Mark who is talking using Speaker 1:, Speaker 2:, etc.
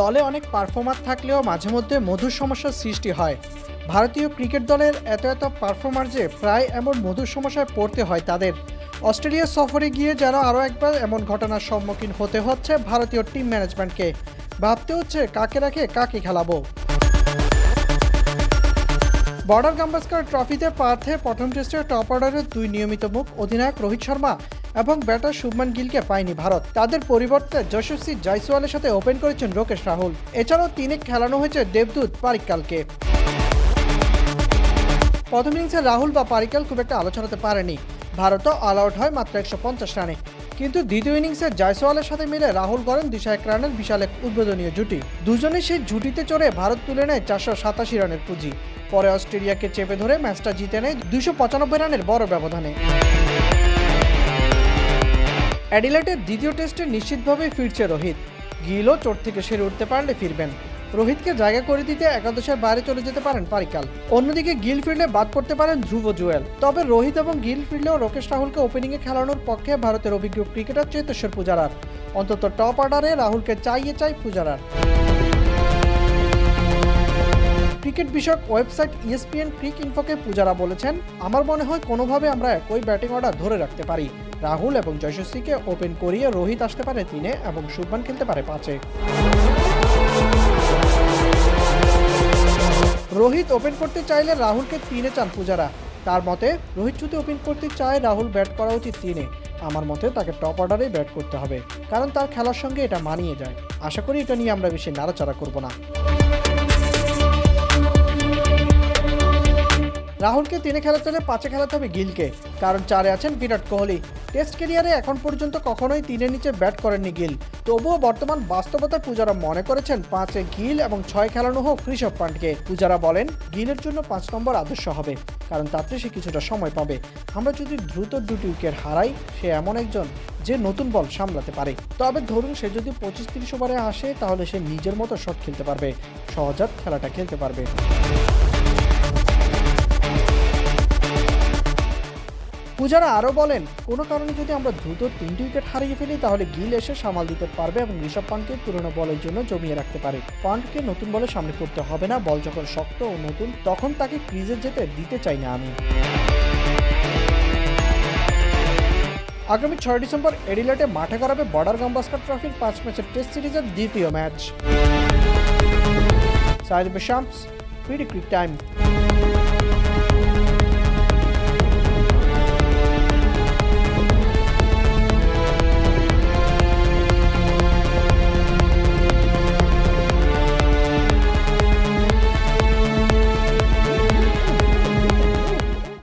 Speaker 1: দলে অনেক পারফর্মার থাকলেও মাঝে মধ্যে মধুর সমস্যার সৃষ্টি হয়। ভারতীয় ক্রিকেট দলের এত এত পারফর্মার যে প্রায় এমন মধুর সমস্যায় পড়তে হয় তাদের। অস্ট্রেলিয়া সফরে গিয়ে যেন আরও একবার এমন ঘটনার সম্মুখীন হতে হচ্ছে ভারতীয় টিম ম্যানেজমেন্টকে ভাবতে হচ্ছে কাকে রাখে কাকে খেলাবো। বর্ডার গাম্বাস্কার ট্রফিতে পার্থে প্রথম টেস্টের টপ অর্ডারের দুই নিয়মিত মুখ অধিনায়ক রোহিত শর্মা এবং ব্যাটার শুভমান গিলকে পায়নি ভারত। তাদের পরিবর্তে যশস্বী জয়সওয়ালের সাথে ওপেন করেছেন লোকেশ রাহুল। এছাড়াও তিনে খেলানো হয়েছে দেবদূত পারিক্কালকে। প্রথম ইনিংসে রাহুল বা পারিকাল খুব একটা আলোচনাতে পারেনি। ভারতও অল আউট হয় মাত্র একশো পঞ্চাশ রানে। কিন্তু দ্বিতীয় ইনিংসে জয়সওয়ালের সাথে মিলে রাহুল করেন দুশো এক রানের বিশাল এক উদ্বোধনীয় জুটি। দুজনে সেই জুটিতে চড়ে ভারত তুলে নেয় চারশো সাতাশি রানের পুঁজি। পরে অস্ট্রেলিয়াকে চেপে ধরে ম্যাচটা জিতে নেয় দুশো পঁচানব্বই রানের বড় ব্যবধানে। অ্যাডিলেটের দ্বিতীয় টেস্টে নিশ্চিতভাবেই ফিরছে রোহিত। গিলও চোট থেকে সেরে উঠতে পারলে ফিরবেন। রোহিতকে জায়গা করে দিতে একাদশের বাইরে চলে যেতে পারেন পারিকাল। অন্যদিকে গিল ফিরলে বাদ পড়তে পারেন ধ্রুব জুয়েল। তবে রোহিত এবং গিল ফিরলেও লোকেশ রাহুলকে ওপেনিংয়ে খেলানোর পক্ষে ভারতের অভিজ্ঞ ক্রিকেটার চেতেশ্বর পূজারার। অন্তত টপ অর্ডারে রাহুলকে চাইয়ে চাই পূজারার। ক্রিকেট বিষয়ক ওয়েবসাইট ইএসপিএন ক্রিক ইনফোকে পূজারা বলেছেন, আমার মনে হয় কোনোভাবে আমরা একই ব্যাটিং অর্ডার ধরে রাখতে পারি। রাহুল এবং যশস্বীকে ওপেন করিয়ে রোহিত আসতে পারে তিনে এবং শুভমান খেলতে পারে পাঁচে। রোহিত ওপেন করতে চাইলে রাহুলকে তিনে চান পূজারা। তার মতে, রোহিত যদি ওপেন করতে চায়, রাহুল ব্যাট করা উচিত তিনে। আমার মতে তাকে টপ অর্ডারেই ব্যাট করতে হবে, কারণ তার খেলার সঙ্গে এটা মানিয়ে যায়। আশা করি এটা নিয়ে আমরা বেশি নাড়াচাড়া করব না। রাহুলকে তিনে খেলাতে হলে পাঁচে খেলাতে হবে গিলকে, কারণ চারে আছেন বিরাট কোহলি। টেস্ট ক্যারিয়ারে এখন পর্যন্ত কখনোই তিনের নিচে ব্যাট করেননি গিল। তবুও বর্তমান বাস্তবতা পূজারা মনে করেছেন পাঁচে গিল এবং ছয় খেলানো হোক ঋষভ পান্ডকে পূজারা বলেন, গিলের জন্য পাঁচ নম্বর আদর্শ হবে, কারণ তাতে সে কিছুটা সময় পাবে। আমরা যদি দ্রুত দুটি উইকেট হারাই, সে এমন একজন যে নতুন বল সামলাতে পারে। তবে ধরুন সে যদি পঁচিশ তিরিশ ওভারে আসে, তাহলে সে নিজের মতো শট খেলতে পারবে। সহজাত খেলাটা খেলতে পারবে। পূজারা আরও বলেন, কোনো কারণে যদি আমরা দ্রুত তিনটি উইকেট হারিয়ে ফেলি, তাহলে গিল এসে সামাল দিতে পারবে এবং ঋষভ পান্টকে পুরনো বলের জন্য জমিয়ে রাখতে পারে। পান্টকে নতুন বলে সামনে করতে হবে না, বল যখন শক্ত ও নতুন, তখন তাকে ক্রিজে যেতে দিতে চাই না আমি। আগামী ছয় ডিসেম্বর এডিলেটে মাঠে করাবে বর্ডার গাম্বাস্কার ট্রফির পাঁচ ম্যাচের টেস্ট সিরিজের দ্বিতীয় match. Saeed Shams pretty crick time.